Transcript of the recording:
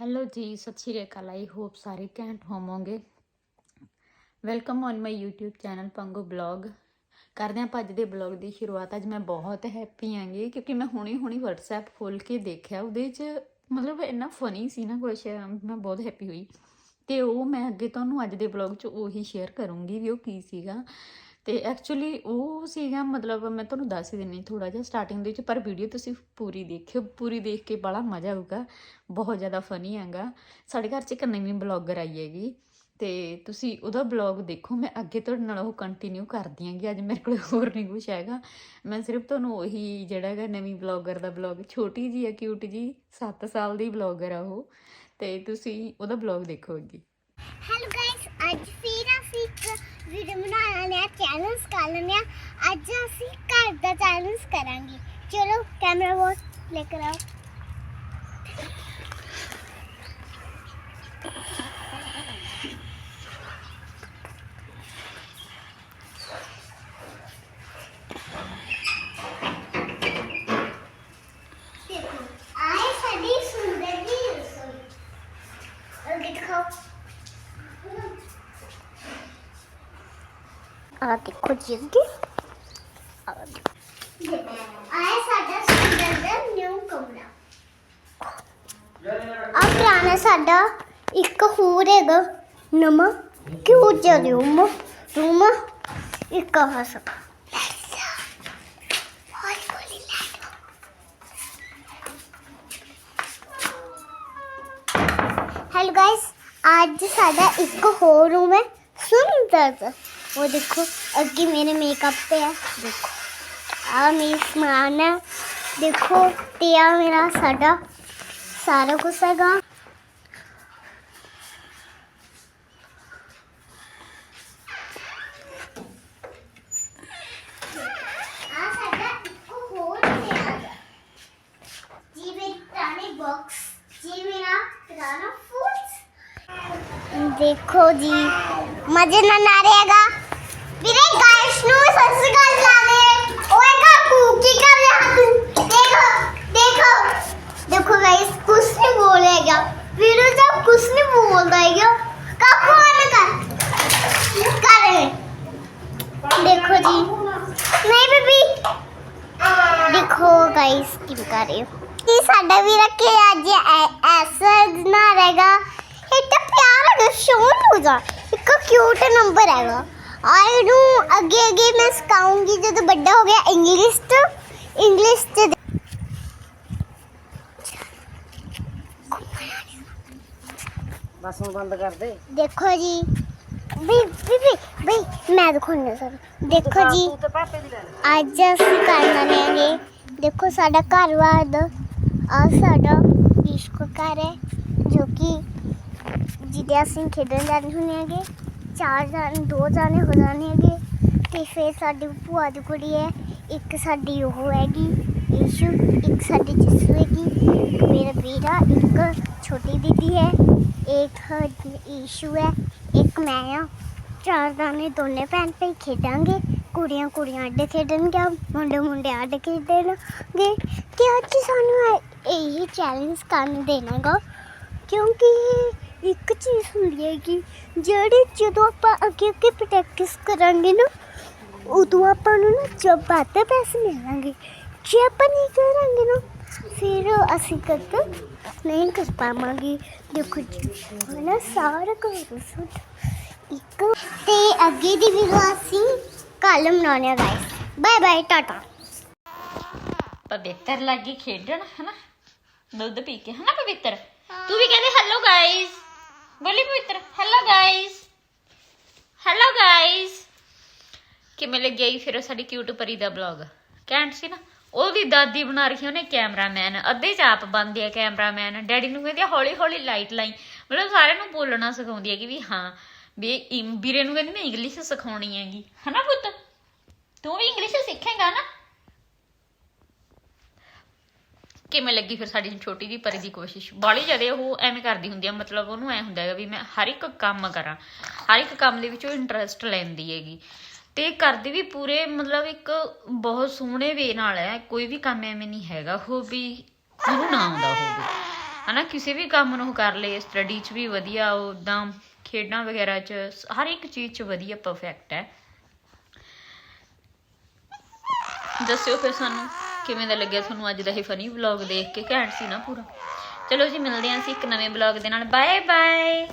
Hello ਜੀ, ਸਤਿ ਸ਼੍ਰੀ ਅਕਾਲ। ਆਈ ਹੋਪ ਸਾਰੇ ਘੈਂਟ ਹੋਵੋਗੇ। Welcome on my YouTube channel ਪੰਗੋ blog ਕਰਦੇ ਹਾਂ ਆਪਾਂ ਅੱਜ ਦੇ ਬਲੌਗ ਦੀ ਸ਼ੁਰੂਆਤ। ਅੱਜ ਮੈਂ ਬਹੁਤ ਹੈਪੀ ਆਂਗੀ ਕਿਉਂਕਿ ਮੈਂ ਹੁਣੇ ਹੁਣੀ WhatsApp ਖੋਲ ਕੇ ਦੇਖਿਆ। ਉਹਦੇ 'ਚ ਮਤਲਬ ਇੰਨਾ ਫਨੀ ਸੀ ਨਾ ਕੁਛ, ਮੈਂ ਬਹੁਤ ਹੈਪੀ ਹੋਈ। ਤੇ ਉਹ ਮੈਂ ਅੱਗੇ ਤੁਹਾਨੂੰ ਅੱਜ ਦੇ ਬਲੌਗ 'ਚ ਉਹੀ ਸ਼ੇਅਰ ਕਰੂੰਗੀ ਵੀ ਉਹ ਕੀ ਸੀਗਾ। ਤੇ ਐਕਚੁਅਲੀ ਉਹ ਸੀਗਾ, ਮਤਲਬ ਮੈਂ ਤੁਹਾਨੂੰ ਦੱਸ ਹੀ ਦਿੰਨੀ ਥੋੜਾ ਜਿਹਾ ਸਟਾਰਟਿੰਗ ਦੇ ਵਿੱਚ, ਪਰ ਵੀਡੀਓ ਤੁਸੀਂ ਪੂਰੀ ਦੇਖਿਓ, ਪੂਰੀ ਦੇਖ ਕੇ ਬੜਾ ਮਜ਼ਾ ਆਊਗਾ, ਬਹੁਤ ਜ਼ਿਆਦਾ ਫਨੀ ਹੈਗਾ। ਸਾਡੇ ਘਰ 'ਚ ਇੱਕ ਨਵੀਂ ਬਲੌਗਰ ਆਈ ਹੈਗੀ ਤੇ ਤੁਸੀਂ ਉਹਦਾ ਬਲੌਗ ਦੇਖੋ, ਮੈਂ ਅੱਗੇ ਤੁਹਾਡੇ ਨਾਲ ਉਹ ਕੰਟੀਨਿਊ ਕਰਦੀ ਆਂਗੀ ਅੱਜ ਮੇਰੇ ਕੋਲ ਹੋਰ ਨਹੀਂ ਕੁਝ ਹੈਗਾ। ਮੈਂ ਸਿਰਫ ਤੁਹਾਨੂੰ ਉਹੀ ਜਿਹੜਾ ਹੈਗਾ ਨਵੀਂ ਬਲੌਗਰ ਦਾ ਬਲੌਗ ਛੋਟੀ ਜੀ ਆ ਕਿਊਟ ਜੀ 7 ਸਾਲ ਦੀ ਬਲੌਗਰ ਆ ਉਹ, ਤੇ ਤੁਸੀਂ ਉਹਦਾ ਬਲੌਗ ਦੇਖੋ ਅੱਗੇ। ਹੈਲੋ ਗਾਇਸ ਅੱਜ ਚੈਲੰਜ ਲੈਂਦੇ ਆ ਅੱਜ ਅਸੀਂ ਘਰ ਦਾ ਚੈਲੰਜ ਕਰਾਂਗੇ। ਚਲੋ ਕੈਮਰਾ ਵੋਟ ਲੈ ਕਰ ਆਓ ਦੇਖੋ ਆਏ ਸਾਡੀ ਸੁੰਦਰ ਜੀ ਰਸੋਈ ਅੱਗੇ ਦਿਖਾਓ ਆ ਦੇਖੋ ਜੀ ਅੱਗੇ। ਆਏ ਸਾਡਾ ਸੁੰਦਰ ਦਾ ਨਿਊ ਕਮਰਾ। ਆ ਪੁਰਾਣਾ ਸਾਡਾ ਇੱਕ ਹੋਰ ਹੈਗਾ ਨਵਾਂ। ਕਿਉਂ ਜਿਹਾ ਰੂਮ ਰੂਮ ਇੱਕ ਆ ਸਕ ਹੈਲੋ ਗਾਇਸ ਅੱਜ ਸਾਡਾ ਇੱਕ ਹੋਰ ਰੂਮ ਹੈ ਸੁੰਦਰ ਜਿਹਾ। ਉਹ ਦੇਖੋ ਅੱਗੇ ਮੇਰੇ ਮੇਕਅਪ ਤੇ ਹੈ ਦੇਖੋ ਆ ਮੇਰੀ ਸਮਾਨ ਹੈ ਦੇਖੋ ਤੇ ਆ ਮੇਰਾ ਸਾਡਾ ਸਾਰਾ ਕੁਝ ਹੈਗਾ ਆ ਸਾਡਾ ਇੱਕ ਵੀਰੇ ਗਾਇਸ ਨੂੰ ਸਤਿ ਸ਼੍ਰੀ ਅਕਾਲ ਲਾ ਦੇ ਓਏ ਕਾਕੂ ਕੀ ਕਰ ਰਿਹਾ ਤੂੰ ਦੇਖੋ ਦੇਖੋ ਦੇਖੋ ਗਾਇਸ ਕੁਛ ਨਹੀਂ ਬੋਲੇਗਾ ਵੀਰੇ ਜਬ ਕੁਛ ਨਹੀਂ ਬੋਲਦਾ ਹੈਗਾ ਕਾਕੂ ਆਨੇ ਕਰ ਕਰ ਦੇਖੋ ਜੀ ਨਹੀਂ ਬੀਬੀ ਦੇਖੋ ਗਾਇਸ ਕੀ ਕਰ ਰਹੇ ਹੋ ਇਹ ਸਾਡਾ ਵੀ ਰੱਖੇ ਅੱਜ ਐ- ਐਸਾ ਨਾ ਰਹੇਗਾ ਇਹ ਤਾਂ ਪਿਆਰ ਦਾ ਸ਼ੋਨ ਹੋ ਜਾ ਇੱਕ ਕਿਊਟ ਨੰਬਰ ਹੈਗਾ ਆਈ ਨੂੰ ਅੱਗੇ ਅੱਗੇ ਮੈਂ ਸਿਖਾਉਂਗੀ ਜਦੋਂ ਵੱਡਾ ਹੋ ਗਿਆ ਇੰਗਲਿਸ਼ ਤੋਂ ਇੰਗਲਿਸ਼ ਚ ਬਸ ਹੁਣ ਬੰਦ ਕਰ ਦੇ ਦੇਖੋ ਜੀ ਬਈ ਬਈ ਬਈ ਮੈਂ ਦਿਖਾਉਂਦਾ ਸਰ ਦੇਖੋ ਜੀ ਤੂੰ ਤੇ ਪਾਪੇ ਦੀ ਲੈ ਲੈ ਅੱਜ ਅਸੀਂ ਕਰਨਾ ਲੈਂਗੇ ਦੇਖੋ ਸਾਡਾ ਘਰ ਵਾਦ ਆ ਸਾਡਾ ਈਸ਼ਕੋ ਘਰ ਹੈ ਜੋ ਕਿ ਜਿਹਦੇ ਅਸੀਂ ਖੇਡਣ ਜਾਂਦੇ ਹੁੰਦੇ ਹੈਗੇ ਚਾਰ ਜਾਣੇ, ਦੋ ਜਾਣੇ ਹੋ ਜਾਣੇ ਹੈਗੇ ਤੇ ਫਿਰ ਸਾਡੀ ਭੂਆ ਦੀ ਕੁੜੀ ਹੈ, ਇੱਕ ਸਾਡੀ ਉਹ ਹੈਗੀ, ਈਸ਼ੂ, ਇੱਕ ਸਾਡੀ ਜਸੂ ਹੈਗੀ ਇੱਕ ਮੇਰਾ ਵੀਰਾ ਇੱਕ ਛੋਟੀ ਦੀਦੀ ਹੈ, ਇੱਕ ਈਸ਼ੂ ਹੈ, ਇੱਕ ਮੈਂ ਹਾਂ। ਚਾਰ ਜਾਣੇ ਦੋਨੇ ਭੈਣ ਭਾਈ ਖੇਡਾਂਗੇ, ਕੁੜੀਆਂ ਕੁੜੀਆਂ ਅੱਡ ਖੇਡਣਗੇ ਮੁੰਡੇ ਮੁੰਡੇ ਅੱਡ ਖੇਡਣਗੇ। ਤੇ ਅੱਜ ਸਾਨੂੰ ਇਹ- ਇਹੀ ਚੈਲੰਜ ਕਰਨ ਦੇਣਾਗਾ ਕਿਉਂਕਿ ਇੱਕ ਚੀਜ਼ ਹੁੰਦੀ ਹੈ ਕਿ ਜਿਹੜੀ ਜਦੋਂ ਆਪਾਂ ਅੱਗੇ ਅੱਗੇ ਪ੍ਰੈਕਟਿਸ ਕਰਾਂਗੇ ਨਾ, ਉਦੋਂ ਆਪਾਂ ਨੂੰ ਨਾ ਜ਼ਿਆਦਾ ਪੈਸੇ ਮਿਲਣਗੇ। ਜੇ ਆਪਾਂ ਨਹੀਂ ਕਰਾਂਗੇ ਨਾ, ਫਿਰ ਅਸੀਂ ਕਦੇ ਨਹੀਂ ਕਰ ਪਾਵਾਂਗੇ। ਦੇਖੋ ਜੀ ਨਾ ਸਾਰਾ ਕਰ ਸੁਣ ਇੱਕ ਤੇ ਅੱਗੇ ਦੀ ਵੀਡੀਓ ਅਸੀਂ ਕੱਲ ਬਣਾਉਣੇ ਆ ਗਾਇਸ ਬਾਏ ਬਾਏ ਟਾਟਾ ਪਵਿੱਤਰ ਲੱਗੀ ਖੇਡਣ, ਹਨਾ? ਦੁੱਧ ਪੀ ਕੇ, ਹਨਾ, ਪਵਿੱਤਰ? ਤੂੰ ਵੀ ਕਹਿੰਦੇ ਹੈਲੋ ਗਾਇਸ ਬੋਲੀ ਪਵਿੱਤਰ। ਹੈਲੋ ਗਾਇਸ ਹੈਲੋ ਗਾਇਸ ਕਿਵੇਂ ਲੱਗਿਆ ਜੀ ਫਿਰ ਸਾਡੀ ਕਿਊਟ ਪਰੀ ਦਾ ਬਲੌਗ ਕੈਂਟ ਸੀ ਨਾ? ਉਹਦੀ ਦਾਦੀ ਬਣਾ ਰਹੀ ਉਹਨੇ ਕੈਮਰਾਮੈਨ ਅੱਧੇ ਚ ਆਪ ਬੰਦੇ ਆ ਕੈਮਰਾਮੈਨ ਡੈਡੀ ਨੂੰ ਕਹਿੰਦੀ ਹੌਲੀ ਹੌਲੀ ਲਾਈਟ ਲਾਈ। ਮਤਲਬ ਸਾਰਿਆਂ ਨੂੰ ਬੋਲਣਾ ਸਿਖਾਉਂਦੀ ਹੈ ਕਿ ਵੀ ਹਾਂ, ਵੀ ਵੀਰੇ ਨੂੰ ਕਹਿੰਦੀ ਮੈਂ ਇੰਗਲਿਸ਼ ਸਿਖਾਉਣੀ ਹੈਗੀ। ਹਨਾ ਪੁੱਤ? ਤੂੰ ਵੀ ਇੰਗਲਿਸ਼ ਸਿੱਖੇਗਾ ਨਾ? ਕਿਵੇਂ ਲੱਗੀ ਫਿਰ ਸਾਡੀ ਛੋਟੀ ਦੀ ਪਰੀ ਦੀ ਕੋਸ਼ਿਸ਼? ਬਾਲੀ ਜਦੇ ਉਹ ਐਵੇਂ ਕਰਦੀ ਹੁੰਦੀ ਆ, ਮਤਲਬ ਉਹਨੂੰ ਐ ਹੁੰਦਾ ਹੈਗਾ ਵੀ ਮੈਂ ਹਰ ਇੱਕ ਕੰਮ ਕਰਾਂ, ਹਰ ਇੱਕ ਕੰਮ ਦੇ ਵਿੱਚ ਉਹ ਇੰਟਰਸਟ ਲੈਂਦੀ ਹੈਗੀ। ਤੇ ਕਰਦੀ ਵੀ ਪੂਰੇ ਮਤਲਬ ਇੱਕ ਬਹੁਤ ਸੋਹਣੇ ਵੇ ਨਾਲ ਹੈ, ਕੋਈ ਵੀ ਕੰਮ ਐਵੇਂ ਨਹੀਂ ਹੈਗਾ, ਉਹ ਵੀ ਉਹਨੂੰ ਨਾ ਆਉਂਦਾ ਹੋਵੇ। ਹਨਾ, ਕਿਸੇ ਵੀ ਕੰਮ ਨੂੰ ਕਰ ਲਏ ਸਟੱਡੀ 'ਚ ਵੀ ਵਧੀਆ ਉਦਾਂ ਖੇਡਾਂ ਵਗੈਰਾ 'ਚ ਹਰ ਇੱਕ ਚੀਜ਼ 'ਚ ਵਧੀਆ ਪਰਫੈਕਟ ਹੈ। ਦੱਸਿਓ ਫਿਰ ਸਾਨੂੰ। ਕਿਵੇਂ ਦਾ ਲੱਗਿਆ ਤੁਹਾਨੂੰ ਅੱਜ ਦਾ ਇਹ ਫਨੀ ਵਲੌਗ ਦੇਖ ਕੇ? ਘੈਂਟ ਸੀ ਨਾ ਪੂਰਾ। ਚਲੋ ਜੀ, ਮਿਲਦੇ ਹਾਂ ਅਸੀਂ ਇੱਕ ਨਵੇਂ ਵਲੌਗ ਦੇ ਨਾਲ। Bye bye